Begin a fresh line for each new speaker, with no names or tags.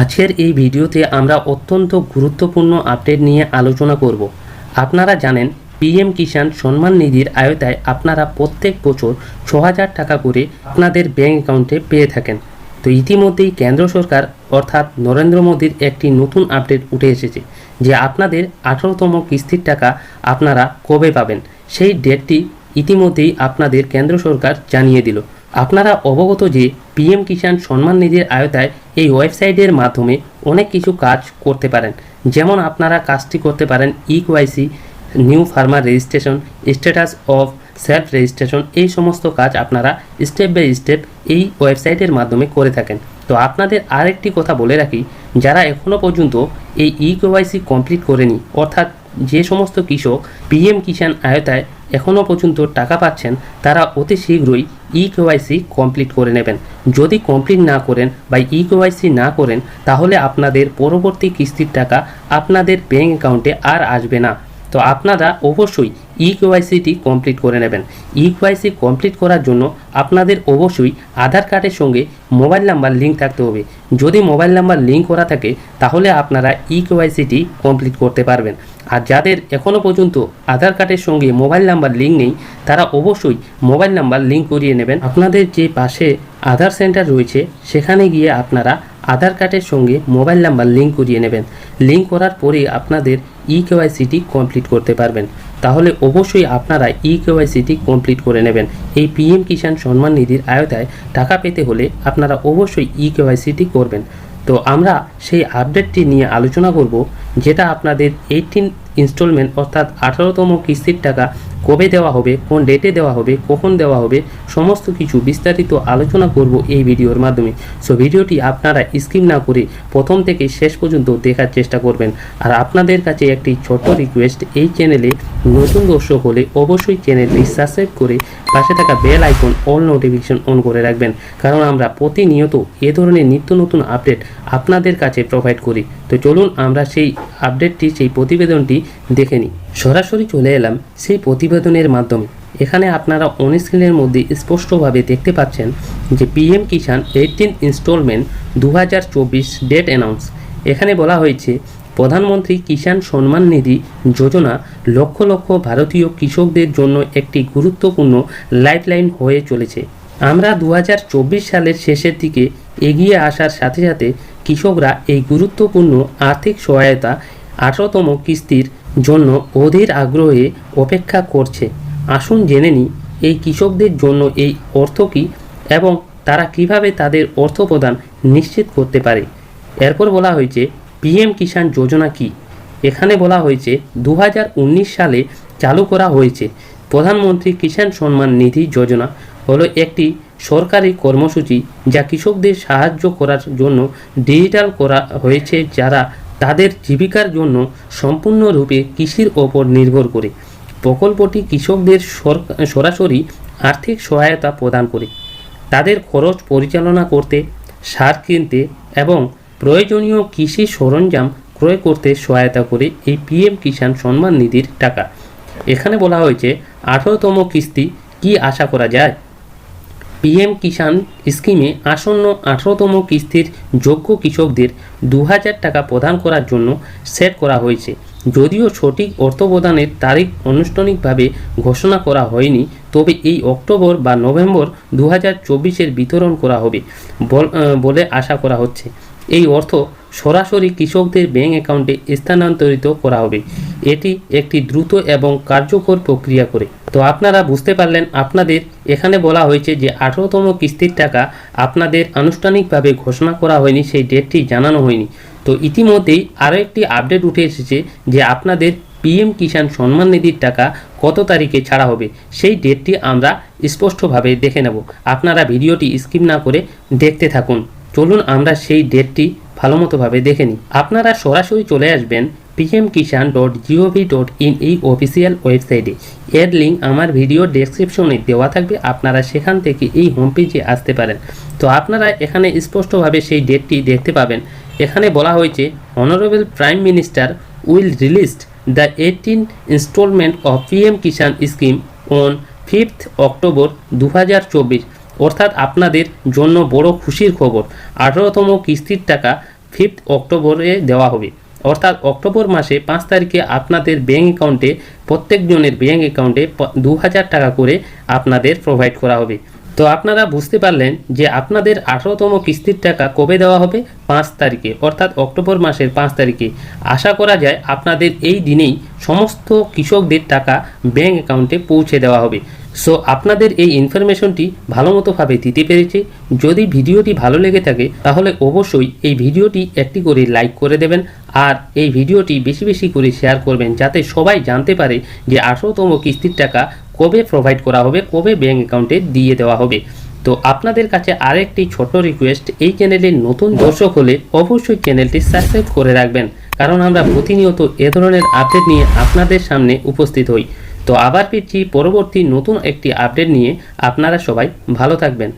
আজকের এই ভিডিওতে আমরা অত্যন্ত গুরুত্বপূর্ণ আপডেট নিয়ে আলোচনা করব। আপনারা জানেন, পিএম কিষাণ সম্মান নিধির আয়তায় আপনারা প্রত্যেক বছর ছ হাজার টাকা করে আপনাদের ব্যাঙ্ক অ্যাকাউন্টে পেয়ে থাকেন। তো ইতিমধ্যেই কেন্দ্র সরকার অর্থাৎ নরেন্দ্র মোদীর একটি নতুন আপডেট উঠে এসেছে, যে আপনাদের আঠারোতম কিস্তির টাকা আপনারা কবে পাবেন? সেই ডেটটি ইতিমধ্যেই আপনাদের কেন্দ্র সরকার জানিয়ে দিল। আপনারা অবগত যে পিএম কিষাণ সম্মান নিধির আয়তায় এই ওয়েবসাইটের মাধ্যমে অনেক কিছু কাজ করতে পারেন। যেমন আপনারা কাজটি করতে পারেন e KYC new farmer registration status of self registration এই সমস্ত কাজ আপনারা স্টেপ বাই স্টেপ এই ওয়েবসাইটের মাধ্যমে করে থাকেন। তো আপনাদের আরেকটি কথা বলে রাখি, যারা এখনও পর্যন্ত এই ই কেওয়াইসি কমপ্লিট করেনি, অর্থাৎ যে সমস্ত কৃষক পিএম কিষাণ আয়তায় এখনও পর্যন্ত টাকা পাচ্ছেন, তারা অতি শীঘ্রই ই কেওয়াইসি কমপ্লিট করে নেবেন। যদি কমপ্লিট না করেন বা ই কেওয়াইসি না করেন, তাহলে আপনাদের পরবর্তী কিস্তির টাকা আপনাদের ব্যাঙ্ক অ্যাকাউন্টে আর আসবে না। তো আপনারা অবশ্যই ই কেওয়াইসিটি কমপ্লিট করে নেবেন। ই কেওয়াইসি কমপ্লিট করার জন্য আপনাদের অবশ্যই আধার কার্ডের সঙ্গে মোবাইল নাম্বার লিঙ্ক থাকতে হবে। যদি মোবাইল নাম্বার লিঙ্ক করা থাকে, তাহলে আপনারা ই কেওয়াইসিটি কমপ্লিট করতে পারবেন। আর যাদের এখনও পর্যন্ত আধার কার্ডের সঙ্গে মোবাইল নাম্বার লিঙ্ক নেই, তারা অবশ্যই মোবাইল নাম্বার লিঙ্ক করিয়ে নেবেন। আপনাদের যে পাশে আধার সেন্টার রয়েছে, সেখানে গিয়ে আপনারা আধার কার্ডের সঙ্গে মোবাইল নাম্বার লিঙ্ক করিয়ে নেবেন। লিঙ্ক করার পরে আপনাদের ই কেওয়াইসিটি কমপ্লিট করতে পারবেন। তাহলে অবশ্যই আপনারা ই কেওয়াইসিটি কমপ্লিট করে নেবেন। এই পিএম কিষাণ সম্মান নিধির আয়তায় টাকা পেতে হলে আপনারা অবশ্যই ই কেওয়াইসিটি করবেন। তো আমরা সেই আপডেটটি নিয়ে আলোচনা করব, যেটা আপনাদের এইটিন ইনস্টলমেন্ট অর্থাৎ আঠারোতম কিস্তির টাকা কবে দেওয়া হবে, কোন ডেটে দেওয়া হবে, কখন দেওয়া হবে, সমস্ত কিছু বিস্তারিত আলোচনা করব এই ভিডিওর মাধ্যমে। সো ভিডিওটি আপনারা স্কিপ না করে প্রথম থেকে শেষ পর্যন্ত দেখার চেষ্টা করবেন। আর আপনাদের কাছে একটি ছোট রিকোয়েস্ট এই চ্যানেলে নতুন দর্শক হলে অবশ্যই চ্যানেলটি সাবস্ক্রাইব করে পাশে থাকা bell icon all notification on করে রাখবেন। কারণ আমরা প্রতিনিয়ত এ ধরনের নিত্য নতুন আপডেট আপনাদের কাছে প্রোভাইড করি। তো চলুন আমরা সেই আপডেটটি সেই প্রতিবেদনটি দেখে নিই। সরাসরি চলে এলাম সেই প্রতিবেদনের মাধ্যমে। এখানে আপনারা অন স্ক্রিনের মধ্যে স্পষ্টভাবে দেখতে পাচ্ছেন যে পিএম কিষাণ এইটিন ইনস্টলমেন্ট দু হাজার চব্বিশ ডেট অ্যানাউন্স এখানে বলা হয়েছে, প্রধানমন্ত্রী কিষাণ সম্মান নিধি যোজনা লক্ষ লক্ষ ভারতীয় কৃষকদের জন্য একটি গুরুত্বপূর্ণ লাইফলাইন হয়ে চলেছে। আমরা দু হাজার চব্বিশ সালের শেষের দিকে এগিয়ে আসার সাথে সাথে কৃষকরা এই গুরুত্বপূর্ণ আর্থিক সহায়তা আঠারোতম কিস্তির জন্য অধীর আগ্রহে অপেক্ষা করছে। আসুন জেনে নিই, এই কৃষকদের জন্য এই অর্থ কী এবং তারা কীভাবে তাদের অর্থ প্রদান নিশ্চিত করতে পারে? এরপর বলা হয়েছে, পিএম কিষাণ যোজনা কি? এখানে বলা হয়েছে দু হাজার উনিশ সালে চালু করা হয়েছে। প্রধানমন্ত্রী কিষাণ সম্মান নিধি যোজনা হলো একটি সরকারি কর্মসূচি যা কৃষকদের সাহায্য করার জন্য ডিজিটাল করা হয়েছে যারা তাদের জীবিকার জন্য সম্পূর্ণরূপে কৃষির ওপর নির্ভর করে। প্রকল্পটি কৃষকদের সরাসরি আর্থিক সহায়তা প্রদান করে। তাদের খরচ পরিচালনা করতে, সার কিনতে এবং প্রয়োজনীয় কৃষি সরঞ্জাম ক্রয় করতে সহায়তা করে এই পিএম কিষাণ সম্মান নিধির টাকা। এখানে বলা হয়েছে, আঠারোতম কিস্তি কি আশা করা যায়? পিএম কিষাণ স্কিমে আসন্ন আঠারোতম কিস্তির যোগ্য কৃষকদের দু হাজার টাকা প্রদান করার জন্য সেট করা হয়েছে। যদিও সঠিক অর্থ প্রদানের তারিখ আনুষ্ঠানিকভাবে ঘোষণা করা হয়নি, তবে এই অক্টোবর বা নভেম্বর দু হাজার বিতরণ করা হবে বল- আশা করা হচ্ছে। এই অর্থ সরাসরি কৃষকদের ব্যাংক অ্যাকাউন্টে স্থানান্তরিত করা হবে। এটি একটি দ্রুত এবং কার্যকর প্রক্রিয়া করে। তো আপনারা বুঝতে পারলেন, আপনাদের এখানে বলা হয়েছে যে আঠারোতম কিস্তির টাকা আপনাদের আনুষ্ঠানিকভাবে ঘোষণা করা হয়নি, সেই ডেটটি জানানো হয়নি। তো ইতিমধ্যেই আরও একটি আপডেট উঠে এসেছে যে আপনাদের পিএম কিষাণ সম্মান নিধির টাকা কত তারিখে ছাড়া হবে, সেই ডেটটি আমরা স্পষ্টভাবে দেখে নেব। আপনারা ভিডিওটি স্কিপ না করে দেখতে থাকুন। চলুন আমরা সেই ডেটটি ভালোমতোভাবে দেখে নিই। আপনারা সরাসরি চলে আসবেন PM Kisan dot gov dot in এই অফিসিয়াল ওয়েবসাইটে এর লিঙ্ক আমার ভিডিও ডেসক্রিপশনে দেওয়া থাকবে, আপনারা সেখান থেকে এই হোম পেজে আসতে পারেন। তো আপনারা এখানে স্পষ্টভাবে সেই ডেটটি দেখতে পাবেন। এখানে বলা হয়েছে honourable prime minister will released the eighteen instalment of PM Kisan scheme on fifth October দু হাজার চব্বিশ অর্থাৎ আপনাদের জন্য বড় খুশির খবর। আঠারোতম কিস্তির টাকা ফিফথ অক্টোবরে দেওয়া হবে। অর্থাৎ অক্টোবর মাসে পাঁচ তারিখে আপনাদের ব্যাঙ্ক অ্যাকাউন্টে প্রত্যেকজনের ব্যাঙ্ক অ্যাকাউন্টে দু হাজার টাকা করে আপনাদের প্রোভাইড করা হবে। তো আপনারা বুঝতে পারলেন যে আপনাদের আঠারোতম কিস্তির টাকা কবে দেওয়া হবে? পাঁচ তারিখে, অর্থাৎ অক্টোবর মাসের পাঁচ তারিখে। আশা করা যায় আপনাদের এই দিনেই সমস্ত কৃষকদের টাকা ব্যাঙ্ক অ্যাকাউন্টে পৌঁছে দেওয়া হবে। সো আপনাদের এই ইনফরমেশনটি ভালো মতোভাবে দিতে পেরেছি। যদি ভিডিওটি ভালো লেগে থাকে, তাহলে অবশ্যই এই ভিডিওটি একটি করে লাইক করে দেবেন আর এই ভিডিওটি বেশি বেশি করে শেয়ার করবেন, যাতে সবাই জানতে পারে যে আঠারোতম কিস্তির টাকা কবে প্রোভাইড করা হবে, কবে ব্যাঙ্ক অ্যাকাউন্টে দিয়ে দেওয়া হবে। তো আপনাদের কাছে আরেকটি ছোট রিকোয়েস্ট এই চ্যানেলের নতুন দর্শক হলে অবশ্যই চ্যানেলটি সাবস্ক্রাইব করে রাখবেন। কারণ আমরা প্রতিনিয়ত এ ধরনের আপডেট নিয়ে আপনাদের সামনে উপস্থিত হই। তো আবার ফিরছি পরবর্তী নতুন একটি আপডেট নিয়ে। আপনারা সবাই ভালো থাকবেন।